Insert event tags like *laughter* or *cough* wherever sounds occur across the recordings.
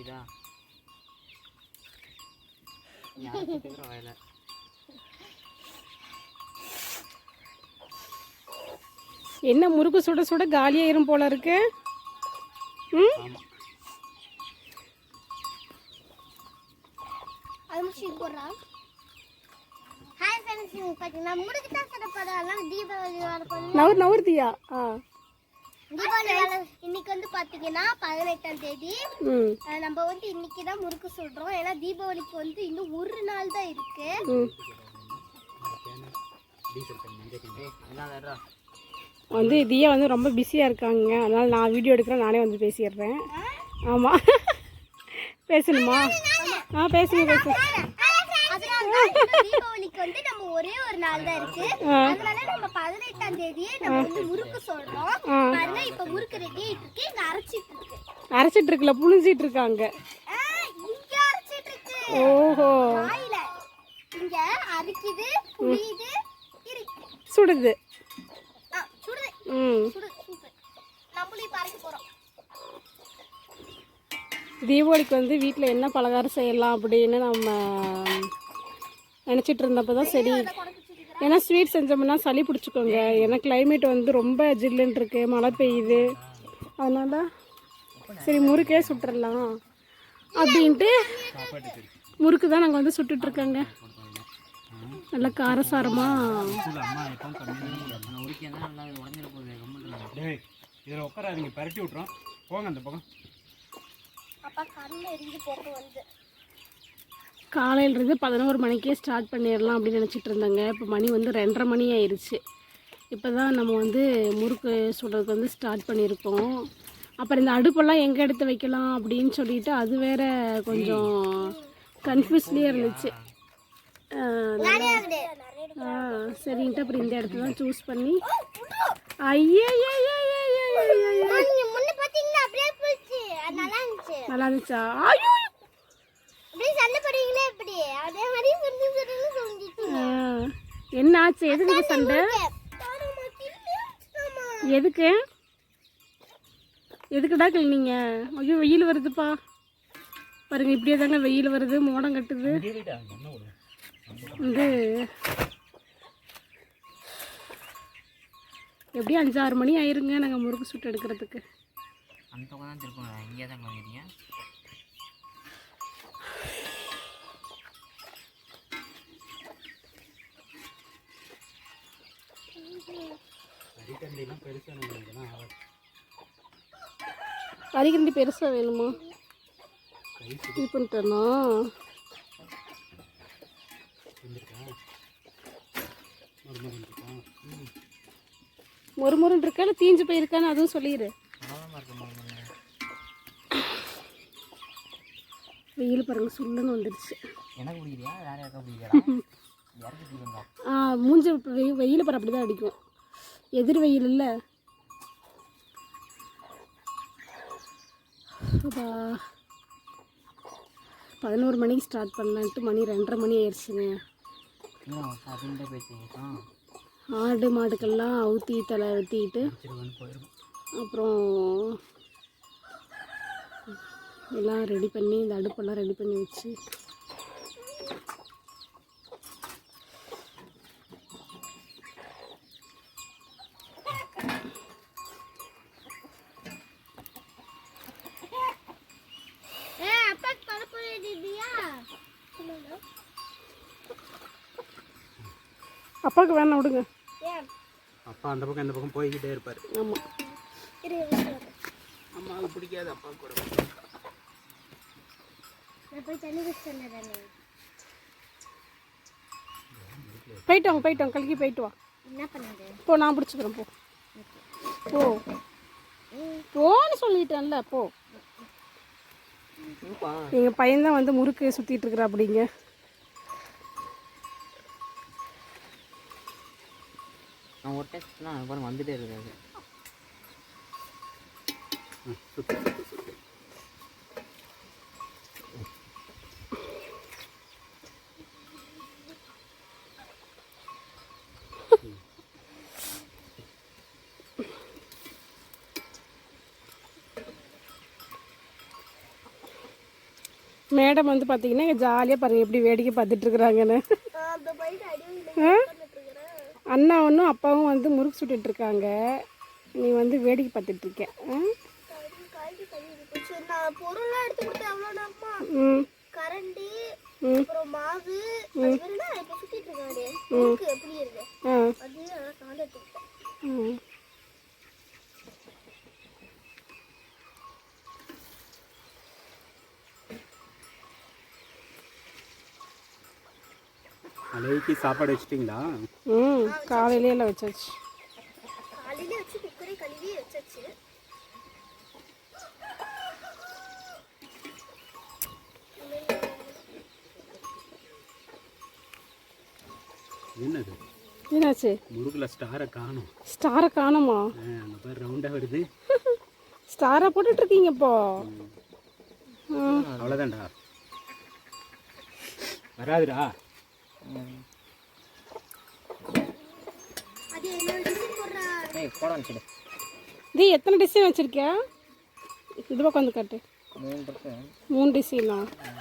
இதா வாயில *laughs* என்ன முறுக்கு சுட சுட காலியாயிரும் போல இருக்கு? நவர் நவர்த்தியா? ஆ. இன்னைக்கு வந்து பார்த்தீங்கன்னா பதினெட்டாம் தேதி. நம்ம வந்து இன்னைக்கு தான் முறுக்கு சுடுறோம். ஏன்னா தீபாவளிக்கு வந்து இன்னும் ஒரு நாள் தான் இருக்கு. வந்து தியா வந்து ரொம்ப பிஸியாக இருக்காங்க. அதனால் நான் வீடியோ எடுக்கிறேன் நானே வந்து பேசிடுறேன். ஆமாம் பேசணுமா? ஆ பேசுங்க பேசுங்க தீபாவளிக்கு வந்து நம்ம ஒரே ஒரு நாள் தான் இருக்கு. அதனால நம்ம பதினெட்டாம் தேதியே நம்ம வந்து முறுக்கு சொல்றோம். பாருங்க இப்ப முறுக்கு ரெடி ஆயிட்டு இருக்கு. இங்க அரைச்சிட்டு இருக்கு. அரைச்சிட்டு இருக்குல்ல புழிஞ்சிட்டு இருக்காங்க இங்க அரைச்சிட்டு இருக்கு. ஓஹோ. வாயில. இங்க அரைக்குது புளியுது இருக்கு சுடுது. சுடுது. ம். சுடுது சூப்பர் நம்மளும் இப்ப அரைக்க போறோம். தீபாவளிக்கு வந்து வீட்டில் என்ன பலகாரம் செய்யலாம் அப்படின்னு நம்ம நினச்சிட்டு இருந்தப்போ தான் சரி. ஏன்னா ஸ்வீட் செஞ்சோம்னா சளி பிடிச்சிக்கோங்க. ஏன்னா climate வந்து ரொம்ப ஜில்லுன்னு இருக்கு. மழை பெய்யுது. அதனால சரி முறுக்கே சுட்டுறலாம் அப்படின்ட்டு முறுக்கு தான் நாங்கள் வந்து சுட்டுட்ருக்கோங்க நல்லா காரசாரமாக இதில் உட்காராதீங்க. பரட்டி விட்றோம் போங்க அந்த பக்கம். அப்பா கண்ணு எரிஞ்சு போட்டு வந்து. காலையிலேருந்து பதினோரு மணிக்கே ஸ்டார்ட் பண்ணிடலாம் அப்படின்னு நினச்சிட்டு இருந்தாங்க. இப்போ மணி வந்து ரெண்டரை மணி ஆயிடுச்சு இப்போ தான் நம்ம வந்து முறுக்கு சுடுறதுக்கு வந்து ஸ்டார்ட் பண்ணியிருக்கோம். அப்புறம் இந்த அடுப்பெல்லாம் எங்கே எடுத்து வைக்கலாம் அப்படின்னு சொல்லிட்டு அது வேற கொஞ்சம் கன்ஃபியூஸ்லேயே இருந்துச்சு. நல்லா- ஆ சரின்ட்டு அப்புறம் இந்த இடத்துல தான் சூஸ் பண்ணி ஐயே நல்லா நல்லா இருந்துச்சா ஐயோ அப்படியே சண்டை போடுவீங்களே அதே மாதிரி என்ன ஆச்சு? எதுக்கு சண்டை? எதுக்கு? எதுக்குடா கிளீனிங்க ஐயோ வெயில் வருதுப்பா. பாருங்க இப்படியே தாங்க வெயில் வருது மோடம் கட்டுது. வந்து எப்படியும் அஞ்சாறு மணி ஆயிருங்க நாங்கள் முறுக்கு சுட்டு எடுக்கிறதுக்கு? அந்த பக்கம் தான் திருப்போம் இங்கே தான் அரிகண்டி பெருசாக வேணுமா? இது பண்ணிட்டேனா? ஒரு மருமகன் இருக்கா இல்லை தீஞ்சு போயிருக்கான்னு அதுவும் சொல்லிடு. வெயில் பாருங்க சுள்ளுன்னு வந்துடுச்சு. எனக்கு பிடிக்கலையா? வேற யாருக்கா பிடிக்கலையா? ஆ மூஞ்சி வெயில் வெயில் பாரு அப்படி தான் அடிக்கும். எதிர் வெயில் இல்லை. அப்பா. பதினோரு மணிக்கு ஸ்டார்ட் பண்ணலான்ட்டு மணி ரெண்டரை மணி ஆயிடுச்சுங்க. ஆடு மாடுக்கெல்லாம் ஊற்றி தலை வெட்டிக்கிட்டு அப்புறம் எல்லாம் ரெடி பண்ணி இந்த அடுப்பெல்லாம் ரெடி பண்ணி வச்சு ஏ அப்பா கலப்பு எழுதியா அப்பாவுக்கு வேணாம் விடுங்க. அப்பா அந்த பக்கம் இந்த பக்கம் போய்கிட்டே இருப்பார். ஆமாம். அம்மாவுக்கு பிடிக்காது அப்பா கூட போயிட்டு வாங்க போயிட்டு வாங்க. கல்கி போயிட்டு வா. போ நான் பிடிச்சிக்கிறேன் போ. போ. போன்னு சொல்லிட்டேன்ல போ. எங்கள் பையன்தான் வந்து முறுக்கு சுற்றிட்டு இருக்கிறா அப்படிங்க நான் ஒரு டெஸ்ட் நான் பாருங்க வந்துட்டே இருக்காது மேடம் வந்து பார்த்தீங்கன்னா ஜாலியாக பாருங்க எப்படி வேடிக்கை ஆ? அண்ணா ஒன்றும் அப்பாவும் வந்து முறுக்கு சுட்டுட்டு இருக்காங்க. நீ வந்து வேடிக்கை பார்த்துட்டு இருக்க. ஆ? சரி நான் பொருள்லாம் எடுத்து கொடுத்தேன் அவ்வளோதான்ப்பா ம் கரண்டி ம். அப்புறம் மாவு அது மாதிரி தான் இப்போ சுத்திட்டு இருக்காரு முறுக்கு எப்படி இருக்கு ஆ அது நல்லா காண்ட எடுத்துக்கிட்டேன் ம் அலைக்கு சாப்பாடு வச்சிட்டிங்களா? ம் காலையிலே எல்லாம் வச்சாச்சு. காலையில வச்சு குக்கரை கழுவி வச்சாச்சு. என்னது? என்னாச்சு? முருகுல ஸ்டாரை காணும். ஸ்டாரை காணுமா? அந்த மாதிரி ரவுண்டாக வருது. ஸ்டாரை போட்டுட்டு இருக்கீங்க இப்போ. ம். அவ்வளோதான்டா வராதுடா. இது எத்தனை டிசைன் வச்சிருக்கியா? இது வந்து காட்டு. மூணு இருக்கு. மூணு டிசைனா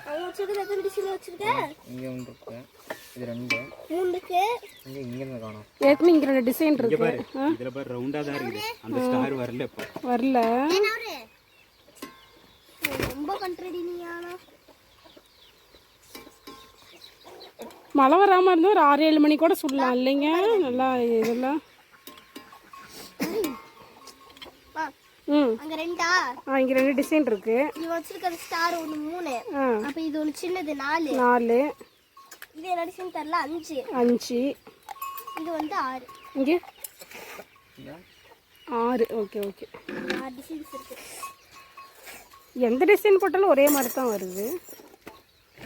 அவங்க வச்சிருக்கிறது எத்தனை டிசைன் வச்சிருக்க? இங்கே ஒன்று இருக்கு. இது ரெண்டு. மூணு இருக்கு. இங்கே இங்கேருந்து காணும். ஏற்கனவே இங்கே ரெண்டு டிசைன் இருக்கு. பாரு இதுல பாரு ரவுண்டா தான் இருக்குது. அந்த ஸ்டார் வரல இப்போ. வரல. ரொம்ப கண்ட்ரடி மழை வராமல் இருந்தால் ஒரு ஆறு ஏழு மணி கூட சுடலாம். இல்லைங்க நல்லா இதெல்லாம். ம். அங்க ரெண்டா? ஆ இங்கே ரெண்டு டிசைன் இருக்கு. நீ வச்சிருக்கிற ஸ்டார் ஒன்று மூணு. அப்ப இது ஒன்று சின்னது நாலு. நாலு. இது என்ன டிசைன் தெரியல அஞ்சு. அஞ்சு. இது வந்து ஆறு. இங்கே? ஆறு. Okay okay. ஆறு டிசைன்ஸ் இருக்கு. எந்த டிசைன் போட்டாலும் ஒரே மாதிரி தான் வருது.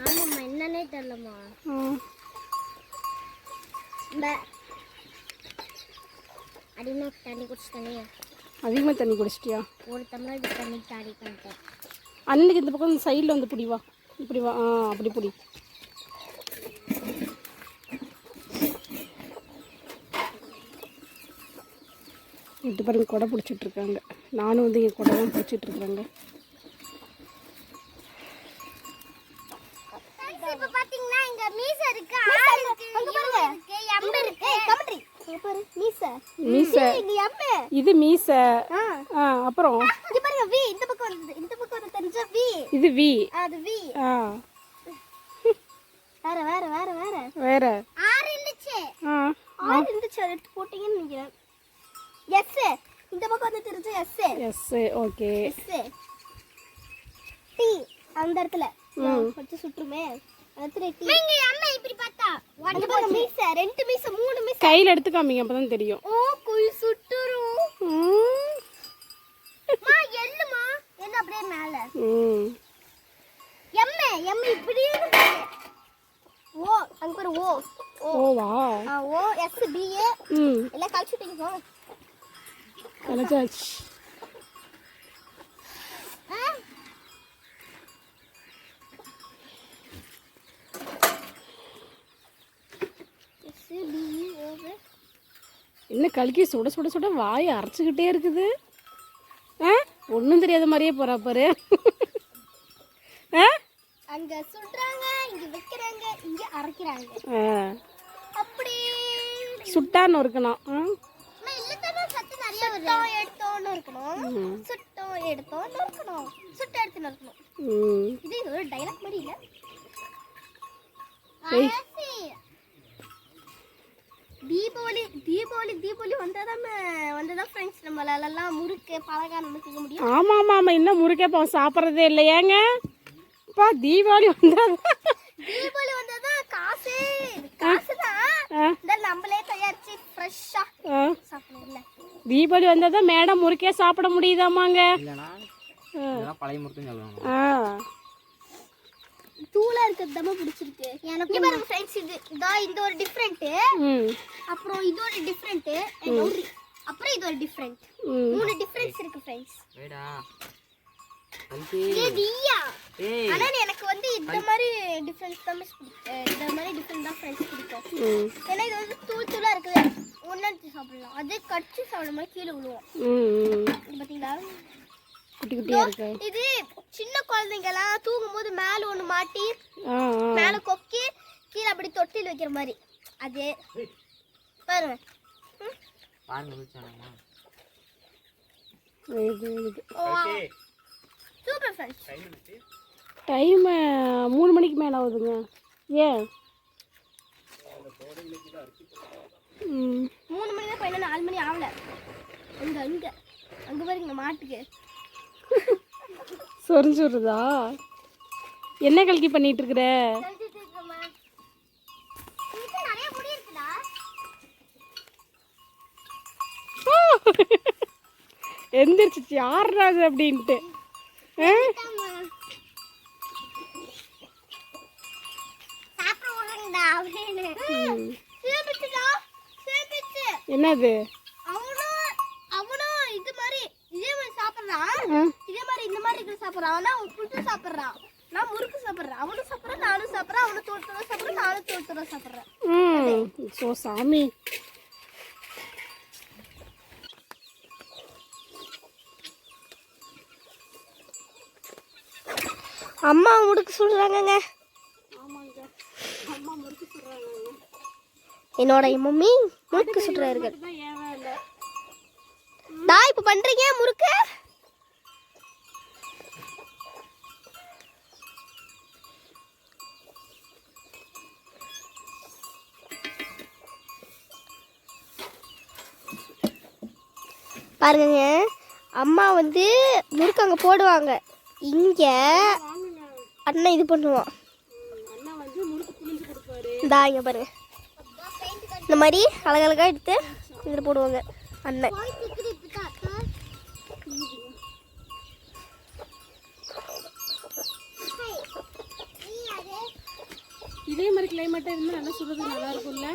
ஆமாம்மா என்னன்னே தெரியலம்மா. அடிமா தண்ணி குடிச்சிட்டனே. அதிகமாக தண்ணி குடிச்சிட்டியா? ஒரு டம்ளர் தண்ணி தாடி பண்ணிட்டேன். அன்னைக்கு இந்த பக்கம் சைடில் வந்து பிடி வா. இப்படி வா ஆ அப்படி பிடி. எட்டு பாருங்க கொடை பிடிச்சிட்டு இருக்காங்க. நானும் வந்து என் கொடை தான் பிடிச்சிட்டு இப்ப பாத்தீங்கன்னா இங்க மீச இருக்கு ஆள் இருக்கு. அங்க பாருங்க. எம்ப இருக்கு. கமெண்ட்ரி இங்க பாரு. மீச. மீசை. இங்க எம்ப இது மீசை. ஆ. ஆ அப்புறம்? இங்க பாருங்க வி இந்த பக்கம் வருது. இந்த பக்கம் வந்து தெரிஞ்ச வி இது வி அது வி ஆ. வேற வேற வேற வேற. வேற. ஆறு இருந்துச்சு. ஆ. ஆறு இருந்துச்சு. அதை எடுத்து போட்டீங்கன்னு நினைக்கிறேன். எஸ் இந்த பக்கம் வந்து தெரிஞ்ச yes yes okay yes T அந்த இடத்துல. வச்சு சுற்றுமே இடத்துல டி. நீங்க அம்மா இப்படி பார்த்தா? ஒன்னு போற மீச ரெண்டு மீச மூணு மீச கையில் எடுத்து காமிங்க அப்போ தான் தெரியும். ஓ குள் சுட்டுரும். ம். மா எல்லுமா என்ன அப்படியே மேல. ம். எம்ம எம்ம இப்படி. ஓ அங்க பாரு ஓ ஓ. ஆ ஓ எஸ் பி ஏ. ம். எல்லாம் கழிச்சுட்டீங்க போங்க எஸ் பி ஏ ஓ என்ன கலக்கி சுட சுட சுட வாய் அரைச்சிக்கிட்டே இருக்குது. ஆ? ஒன்றும் தெரியாத மாதிரியே போகிறா பாரு. ஆ? அங்க சுடுறாங்க இங்க வைக்கிறாங்க இங்க அரைக்கிறாங்க. ஆ. அப்படி. சுட்டான்னு இருக்கணும். இது ஒரு டைலாக் மாதிரி இல்ல. தீபாவளி தீபாவளி தீபாவளி வந்தாதான் வந்தாதான் ஃப்ரெண்ட்ஸ் நம்மளாலலாம் முறுக்கு பலகாரம் செய்ய முடியும். ஆமாம் ஆமாம் ஆமாம் இன்னும் முறுக்கேப்பம் சாப்பிட்றதே இல்லையாங்க அப்பா தீபாவளி வந்தால் தீபாவளி வந்தாதான் காசு. காசு தான் நம்மளே தயாரிச்சு ஃப்ரெஷ்ஷா ஆ. சாப்பிடணும் இல்ல தீபாவளி வந்தால் தான் மேடம் முறுக்கே சாப்பிட முடியுதாமாங்க? பழைய முறுக்குன்னு சொல்லுவாங்க. ஆ. தூளா இருக்கிறது தான் பிடிச்சிருக்கு. எனக்கு பாருங்க ஃப்ரெண்ட்ஸ் இது. இதா இந்த ஒரு டிஃப்ரெண்ட் ம். அப்புறம் இது ஒரு டிஃப்ரெண்ட் அப்புறம் இது ஒரு டிஃப்ரெண்ட் மூணு டிஃப்ரென்ஸ் இருக்கு ஃப்ரெண்ட்ஸ் ஆனா எனக்கு வந்து இந்த மாதிரி டிஃப்ரென்ஸ் தான் இந்த மாதிரி டிஃப்ரெண்ட் தான் ஃப்ரெண்ட்ஸ் பிடிக்கும். ஏன்னா இது வந்து தூள் தூளா இருக்குது. ஒன்னாச்சு சாப்பிடலாம். அதே கடிச்சு சாப்பிடும் போது கீழே விழுவோம். ம் ம். இது பாத்தீங்களா? குட்டி குட்டியாக இருக்கு. இது சின்ன குழந்தைங்க எல்லாம் தூங்கும் போது மேல ஒண்ணு மாட்டி மேல கொக்கி கீழே அப்படி தொட்டில் வைக்கிற மாதிரி. அது. பாருங்க. டைமு மூணு மணிக்கு மேலே ஆகுதுங்க. ஏன் மூணு மணி தான் பையனா நாலு மணி ஆகல. அங்க அங்க. அங்க பாருங்க மாட்டுக்கு. சொரிஞ்சுடுதா என்ன கல்கி பண்ணிட்டு இருக்கிற எந்திரிச்சிச்சு. யாருறாது அப்படின்ட்டு. என்னது? சாப்பிடுறான். ஆனா அவன் புட்டு சாப்பிடுறான். நான் முறுக்கு சாப்பிடுறேன். அவனும் சாப்பிடுறான் நானும் சாப்பிடுறேன் அவனும் தூரம் சாப்பிடுறேன் நானும் தூரம் சாப்பிடுறேன். ம். ஸோ சாமி. அம்மா முறுக்கு சுடுறாங்கங்க. என்னோட மம்மி முறுக்கு சுடுறார்கள் டா இப்ப பண்றீங்க முறுக்கு? பாருங்க. அம்மா வந்து முறுக்கு அங்க போடுவாங்க. இங்க அண்ணன் இது பண்ணுவான். இந்தா இங்க பாருங்க. இந்த மாதிரி அழகழகா எடுத்து இதில் போடுவாங்க அண்ணன். இதே மாதிரி கிளைமேட்டாக இருந்தால் நல்லா சுடுறது நல்லா இருக்கும்ல?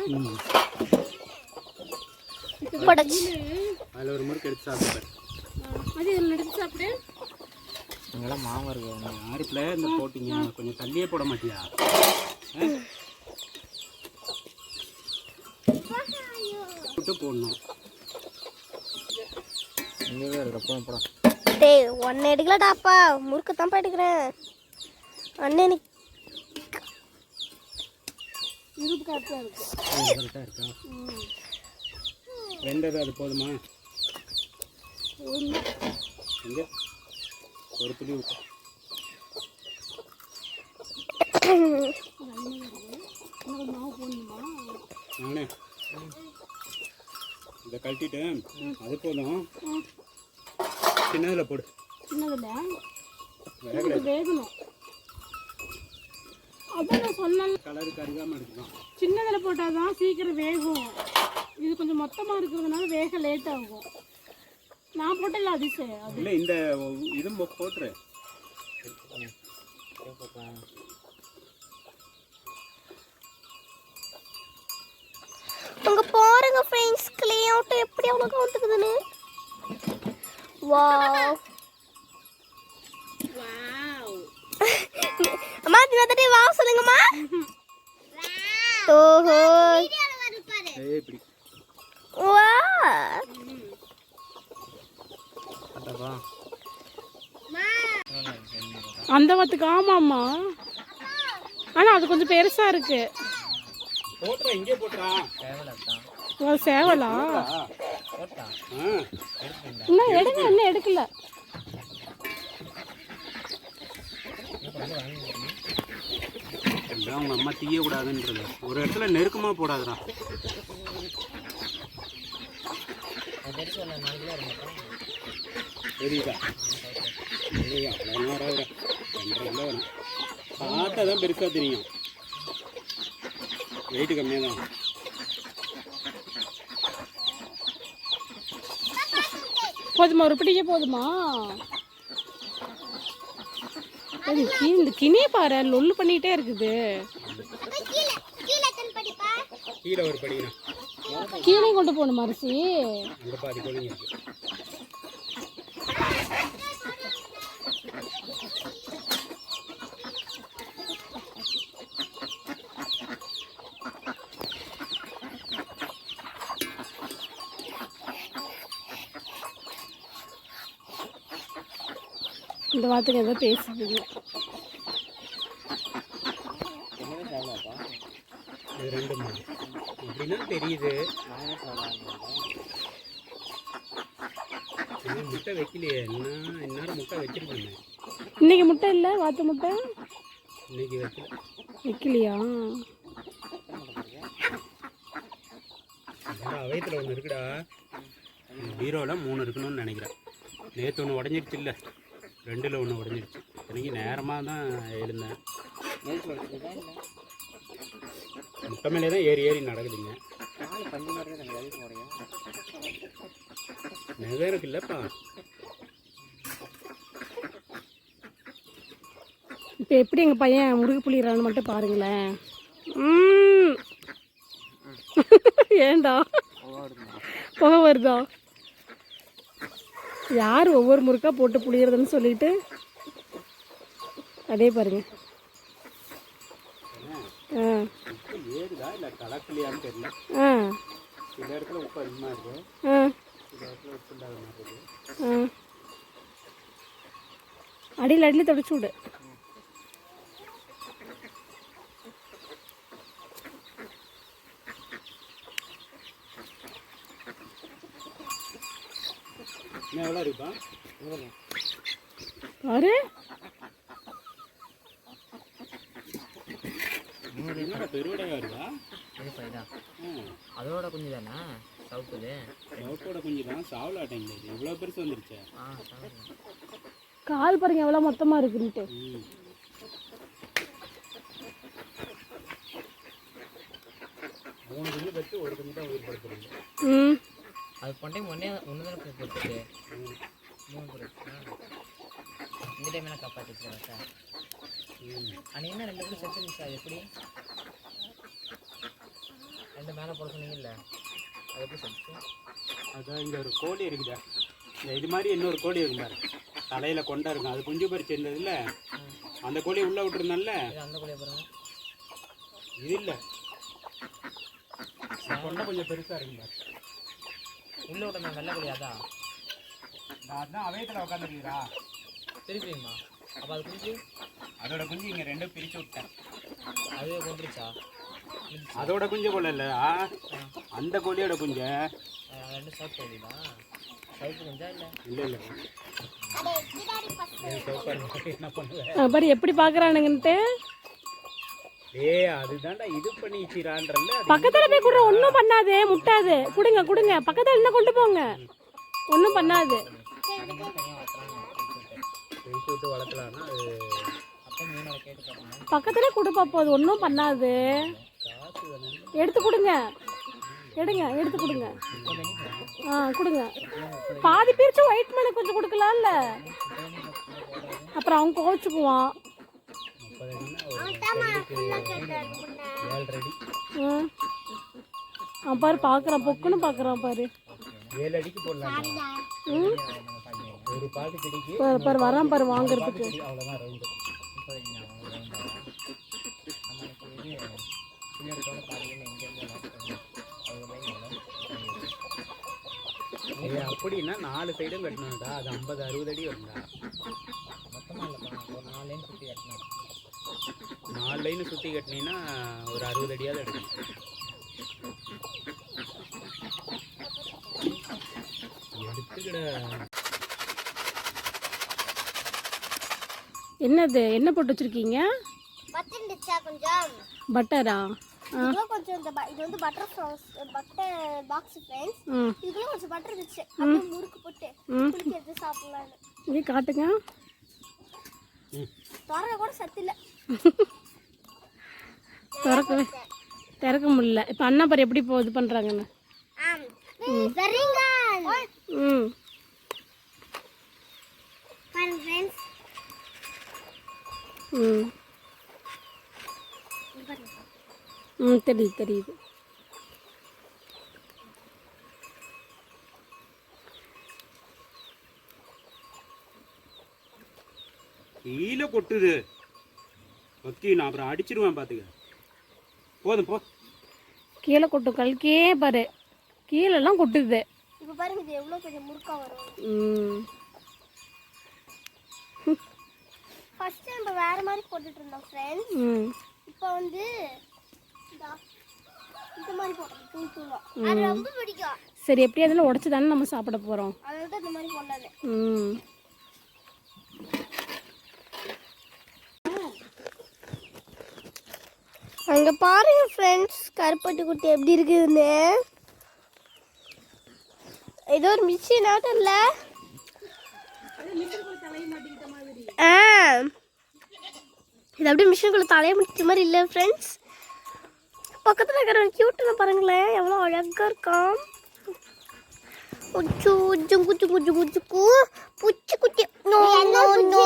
அதில் ஒரு முறுக்கு எடுத்து சாப்பிடுவேன் அது இதில் எடுத்து சாப்பிடு. இங்கெல்லாம் மாவு இருக்கு. யாருக்குள்ள இந்த போட்டிங்க. கொஞ்சம் தள்ளியே போட மாட்டியா? விட்டு போடணும். இங்கே இருக்கிற போன போட. டேய் ஒன்று எடுக்கலடாப்பா. முறுக்கு தான்ப்பா எடுக்கிறேன். அண்ணன் இருப்பு கரெக்டாக இருக்கா. வெந்தது அது போதுமா? எங்க ஒரு துளி விட்டு நானே. இதை கழட்டிட்டு அது போதும். சின்னதில் போடு. சின்னதில் வேகலை வேகணும் அதான் நான் கலரு கருகாமல் எடுக்கலாம் சின்னதில் போட்டால் தான் சீக்கிரம் வேகும். இது கொஞ்சம் மொத்தமாக இருக்கிறதுனால வேக லேட் ஆகும். நான் போட்டல அதிசயம் அது. இல்லை இந்த இது மொ- போட்டுரு. அங்க பாருங்க ஃப்ரெண்ட்ஸ் க்ளே அவுட் எப்படி அவ்வளோ வந்துக்குதுன்னு வாவ் அம்மா தினத்தடி வா சொல்லுங்கம்மா. *laughs* ஓஹோ. ஏய் இப்படி. வா அந்த வாத்துக்கு ஆமாம்மா. ஆனால் அது கொஞ்சம் பெருசாக இருக்கு. சேவலா? இன்னும் எடுக்கல இன்னும் எடுக்கல. அவங்க அம்மா தீயக்கூடாதுன்றது ஒரு இடத்துல நெருக்கமாக போடாதுடா அது பெருசு இல்லை நாலு கிலோ இருக்கும் தெரியுதா? ஏய் அவ்வளோ நேரம் வரும் பார்த்தா தான் பெருசாக தெரியும். வெயிட்டு கம்மியாக தான் போதுமா? ஒரு பிடிக்க போதுமா? இந்த கிணிய பாரு. லொல்லு பண்ணிட்டே இருக்குது. கீழே கண் ஒரு படிக்கிறேன் கீழே கொண்டு போகணுமா அரிசி இந்த வார்த்தைக்கு ஏதோ சாப்பிடாப்பா இது ரெண்டு மூணு அப்படின்னா தெரியுது முட்டை வைக்கலையே. என்ன இந்நேரம் முட்டை வச்சிருக்கேன். இன்னைக்கு முட்டை இல்லை? வாத்து முட்டை? இன்னைக்கு வைக்கல. வைக்கலையா? அவயத்தில் ஒன்று இருக்குடா. பீரோவில் மூணு இருக்கணும்னு நினைக்கிறேன். நேற்று ஒன்று உடஞ்சிருச்சு இல்லை. ரெண்டில் ஒன்று உடஞ்சிருச்சு. எனக்கு நேரமாக தான் எழுந்தேன். முட்டை மேலே தான் ஏறி ஏறி நடக்குதுங்க. நெகம் இருக்குல்லப்பா இப்போ எப்படி எங்கள் பையன் முருகு புளிகிறான்னு மட்டும் பாருங்களேன். ம். ஏண்டா புகை வருதா? யார் ஒவ்வொரு முறுக்கா போட்டு புளியறதுன்னு சொல்லிட்டு அதே பாருங்க. ஆ. ஆ. சில இடத்துல உப்பு அதிகமாக இருக்குது ஆ. சில இடத்துல உப்பு இல்லாத மாதிரி இருக்குது ஆ. அடியில் அடியில் தொடச்சு விடு. பாரு என்னடா பெருவடையாக இருக்குதா இது ஃபைதா அதோட குஞ்சு தானே சவுக்குது லவக்கோட குஞ்சு தான் சாவலாட்டேங்குது இது இவ்வளோ பெருசு வந்துருச்சு கால் பாருங்க எவ்வளோ மொத்தமாக இருக்குன்ட்டு மூணு குஞ்சு பற்றி ஒரு குஞ்சு தான் உயிர் ம். அது பொண்டை ஒன்றே ஒன்று தானே கொடுத்துட்டு மூணு கொடுத்தா இந்த டைம் என்ன காப்பாற்றிச்சு சார் ம் அன்னைக்கு என்ன ரெண்டு கூட செத்து இருந்துச்சு அது எப்படி? ரெண்டு மேலே போட சொன்னீங்கல்ல அது எப்படி செத்து? அதான் இங்கே ஒரு கோழி இருக்குதா. இந்த இது மாதிரி இன்னொரு கோழி இருக்கும் பாரு. தலையில் கொண்டா இருக்கும். அது குஞ்சு பறிச்சு இருந்ததுல அந்த கோழி உள்ளே விட்டுருந்தால அந்த கோழியை பாருங்க. இது இல்லை. கொண்டை கொஞ்சம் பெருசாக இருக்கும் பாரு. உள்ள விட்ட வெள்ளை கோழி அதான் அவயத்தில் உட்காந்துருக்குறா திருப்பியுமா? அப்போ அது குஞ்சு? அதோட குஞ்சு இங்கே ரெண்டும் பிரித்து விட்டேன். அதுவே கொண்டுருச்சா? அதோட குஞ்சு போல இல்லை அந்த கோழியோட குஞ்சை. ரெண்டு சவுக்கு கோழிதா சவுக்கு குஞ்சா இல்லை? இல்லை இல்லை. எப்படி பார்க்குறானுங்கன்ட்டு ஏய் அதுதான்டா இது பண்ணி வச்சிரான்றல்ல அது பக்கத்தில் போய் கூட ஒன்றும் பண்ணாது முட்டாது. கொடுங்க கொடுங்க. பக்கத்தில் இருந்தால் கொண்டு போங்க. ஒன்றும் பண்ணாது. பக்கத்தில் கொடு பாப்போம் அது ஒன்றும் பண்ணாது. எடுத்து கொடுங்க. எடுங்க எடுத்து கொடுங்க. ஆ கொடுங்க. பாதி பிரித்து ஒயிட் மேலே கொஞ்சம் கொடுக்கலாம்ல. அப்புறம் அவன் கோச்சுக்குவான் முப்பது அடினா ஒரு ஏழு அடி ம் அவன் பாரு பார்க்குறான் பொக்குன்னு பார்க்குறான் பாரு. ஏழு அடிக்கு போடலாம் ஒரு பாட்டு கிடைக்கு பாரு வரான் பாரு வாங்குறதுக்கு. அவ்வளோதான் ரவுண்டு அப்படின்னா நாலு சைடும் கட்டணும்டா. அது ஐம்பது அறுபது அடி வரும்டா. மொத்தமாக இல்லைப்பா ஒரு நாலு சுற்றி கட்டணும் நாலு லைன் சுற்றி கட்டினீங்கன்னா ஒரு அறுபது அடியாவது எடுத்துக்கிட. என்னது? என்ன போட்டு வச்சிருக்கீங்க? பட்டரா இதுவும் கொஞ்சம் இந்த இது வந்து butter sauce butter box friends இதுலயும் கொஞ்சம் பட்டர் இருந்துச்சு. அப்படியே முறுக்கு போட்டு ம். குளிக்கிறது சாப்பிடலாம்னு. இங்கே காட்டுங்க. திறக்க கூட சத்து இல்ல. திறக்க திறக்க முடியல. இப்போ அண்ணா பாரு எப்படி இப்போ இது பண்ணுறாங்கன்னு ஆம். சரிங்க. ம். ம். ம் தெரியுது தெரியுது. கீழே கொட்டுது. ஓகே நான் அப்புறம் அடிச்சிருவேன் பார்த்துக்க போதும் போ. கீழே கொட்டும் கல்கே பாரு. கீழெல்லாம் கொட்டுது. இப்போ பாருங்க இது எவ்வளவு பெரிய முறுக்கா வரும். ம். ஃபர்ஸ்ட் நம்ம வேற மாதிரி போட்டுட்டு இருந்தோம் ஃப்ரெண்ட்ஸ் ம். இப்போ வந்து இந்தா, மாதிரி போடுறோம் தூள் தூளா. அது ரொம்ப பிடிக்கும். சரி எப்படி அதில் உடச்சி தானே நம்ம சாப்பிட போகிறோம் அதனால தான் இந்த மாதிரி பண்ணது ம். அங்க பாருங்க ஃப்ரெண்ட்ஸ் கருப்பட்டு குட்டி எப்படி இருக்குதுன்னு ஏதோ ஒரு மிஷின் ஆட்டம் இல்ல? ஆ. இது அப்படியே மிஷினுக்குள்ள தலைய முடிச்ச மாதிரி இல்லை ஃப்ரெண்ட்ஸ் பக்கத்தில் இருக்கிற கியூட்டுன்னு பாருங்களேன் எவ்வளோ அழகா இருக்கான். உச்சு உச்சு குச்சு குச்சு குச்சுக்கு புச்சு குட்டி நோ நோ நோ.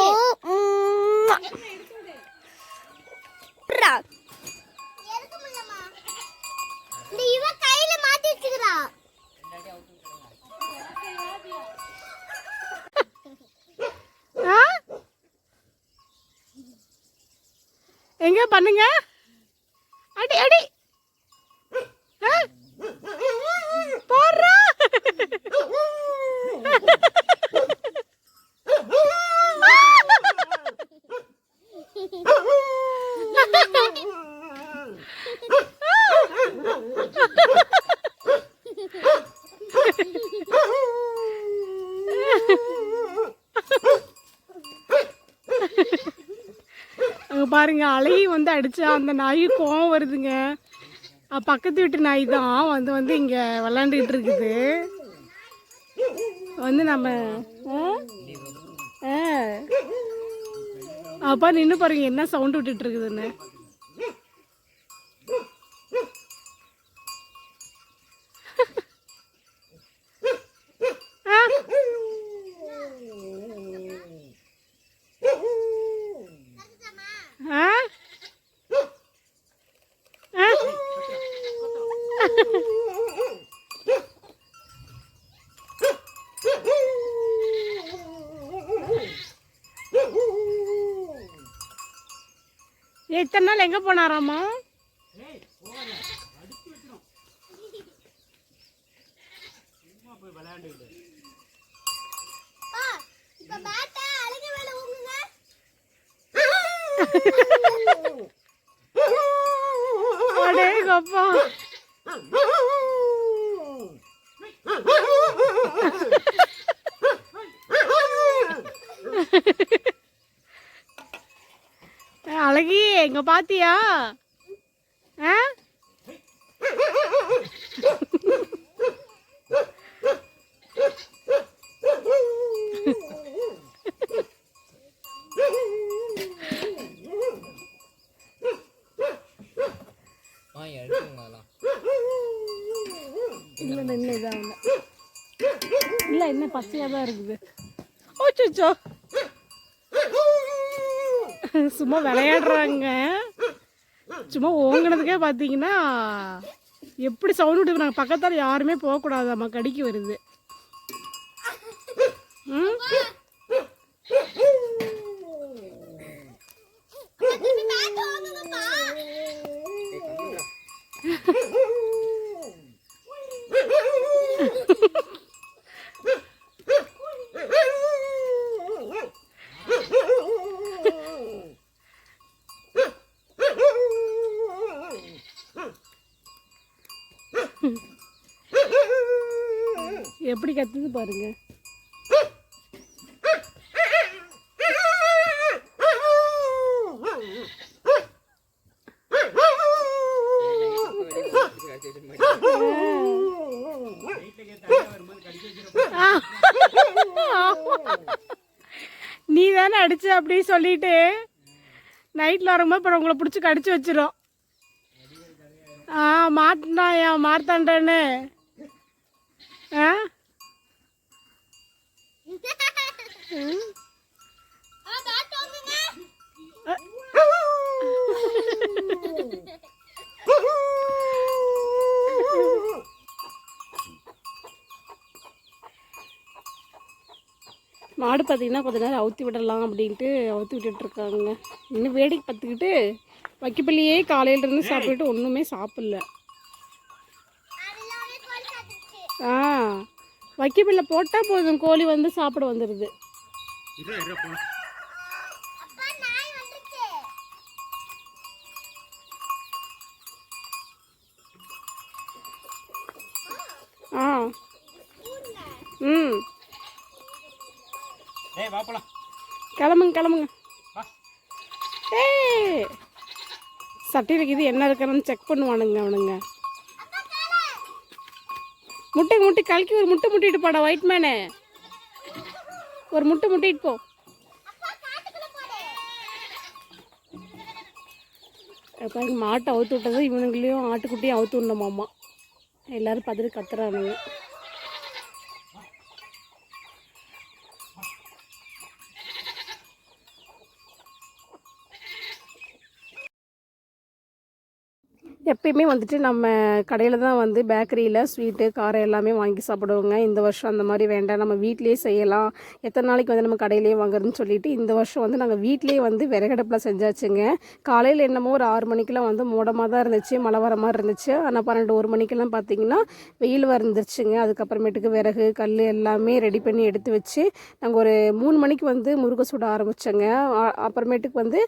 எங்கே பண்ணுங்க அடி அடி ஆ? போடுறா அங்க பாருங்க அழகி அந்த நாய் கோவம் வருதுங்க பக்கத்து வீட்டு நாய் தான் வந்து வந்து இங்க விளாண்டுக்கிட்டு இருக்குது வந்து நம்ம ஆ? ஆ. அப்பா நின்று பாருங்க என்ன சவுண்ட் விட்டுட்டு இருக்குதுன்னு ஆ. ஆ? ஆ? ஏய், இத்தனை நாள் எங்க போனாராமா இப்ப பேட்ட அழகு மேல ஊங்குங்க அடே கப்பா. அழகி எங்க பாத்தியா? ஓச்சோ சும்மா விளையாடுறாங்க. சும்மா ஓங்கினதுக்கே பார்த்தீங்கன்னா எப்படி சவுண்ட் விட்டுக்கிறாங்க பக்கத்தால் யாருமே போகக்கூடாது. அம்மா கடிக்கு வருது. ம் திருப்பி பேட்ட ஊங்குங்கப்பா எப்படி கத்துது பாருங்க. நீ தானே அடிச்ச அப்படின்னு சொல்லிட்டு நைட்டில் வரும்போது அப்புறம் உங்களை பிடிச்சி கடிச்சு வச்சிரும். ஆ மாட்டினா மார்த்தாண்டன்னு. ஆ ஆ? மாடு பார்த்தீங்கன்னா கொஞ்ச நேரம் அவுத்தி விடலாம் அப்படின்ட்டு அவுத்தி விட்டுட்டு இருக்காங்க. இன்னும் வேடிக்கை பார்த்துக்கிட்டு வைக்கப்பள்ளியே காலையிலேருந்து சாப்பிட்டுட்டு ஒன்றுமே சாப்பிடல. ஆ. வைக்கப்பில்ல போட்டால் போதும். கோழி வந்து சாப்பிட வந்துடுது ஆ. ம். கிளம்புங்க கிளம்புங்க. ஏய். சர்டிஃபிகேட் இது என்ன இருக்குன்னு செக் பண்ணுவானுங்க அவனுங்க. முட்டை முட்டி கலக்கி ஒரு முட்டை முட்டிட்டு போடா ஒயிட் மேனே ஒரு முட்டை முட்டிட்டு போ. பாருங்க மாட்டை அவுத்து விட்டது இவனுங்களையும் ஆட்டுக்குட்டியும் அவுத்து விடணுமாம்மா எல்லாரும் பார்த்துட்டு கத்துறானுங்க. எப்பயுமே வந்துட்டு நம்ம கடையில் தான் வந்து பேக்கரியில் ஸ்வீட்டு காரம் எல்லாமே வாங்கி சாப்பிடுவோங்க. இந்த வருஷம் அந்த மாதிரி வேண்டாம். நம்ம வீட்லேயே செய்யலாம். எத்தனை நாளைக்கு வந்து நம்ம கடையிலேயே வாங்குறதுன்னு சொல்லிட்டு இந்த வருஷம் வந்து நாங்கள் வீட்லேயே வந்து விறகடுப்பில் செஞ்சாச்சுங்க. காலையில் என்னமோ ஒரு ஆறு மணிக்கெலாம் வந்து மூடமாக தான் இருந்துச்சு. மழை வர மாதிரி இருந்துச்சு. ஆனால் பன்னெண்டு ஒரு மணிக்கெல்லாம் பார்த்தீங்கன்னா வெயில் வந்துருச்சுங்க. அதுக்கப்புறமேட்டுக்கு விறகு கல் எல்லாமே ரெடி பண்ணி எடுத்து வச்சு நாங்கள் ஒரு மூணு மணிக்கு வந்து முறுக்கு சுட ஆரம்பித்தோங்க அப்புறமேட்டுக்கு வந்து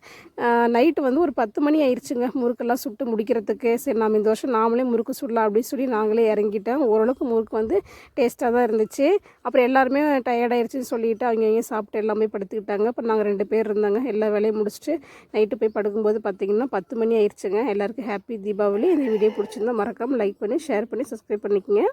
நைட்டு வந்து ஒரு பத்து மணி ஆயிடுச்சுங்க முறுக்கெல்லாம் சுட்டு முடிக்கிறதுக்கு. சரி நாம் இந்த வருஷம் நாமளே முறுக்கு சுடலாம் அப்படின்னு சொல்லி நாங்களே இறங்கிட்டோம். ஓரளவுக்கு முறுக்கு வந்து டேஸ்ட்டாக தான் இருந்துச்சு. அப்புறம் எல்லாருமே டயர்டாயிருச்சுன்னு சொல்லிட்டு அவங்க இங்கே சாப்பிட்டு எல்லாமே படுத்துக்கிட்டாங்க. அப்புறம் நாங்கள் ரெண்டு பேர் இருந்தாங்க. எல்லா வேலையும் முடிச்சுட்டு நைட்டு போய் படுக்கும்போது பார்த்தீங்கன்னா பத்து மணி ஆயிடுச்சுங்க எல்லாருக்கும் ஹாப்பி தீபாவளி. இந்த வீடியோ பிடிச்சிருந்தா மறக்காமல் லைக் பண்ணி ஷேர் பண்ணி சப்ஸ்கிரைப் பண்ணிக்கோங்க.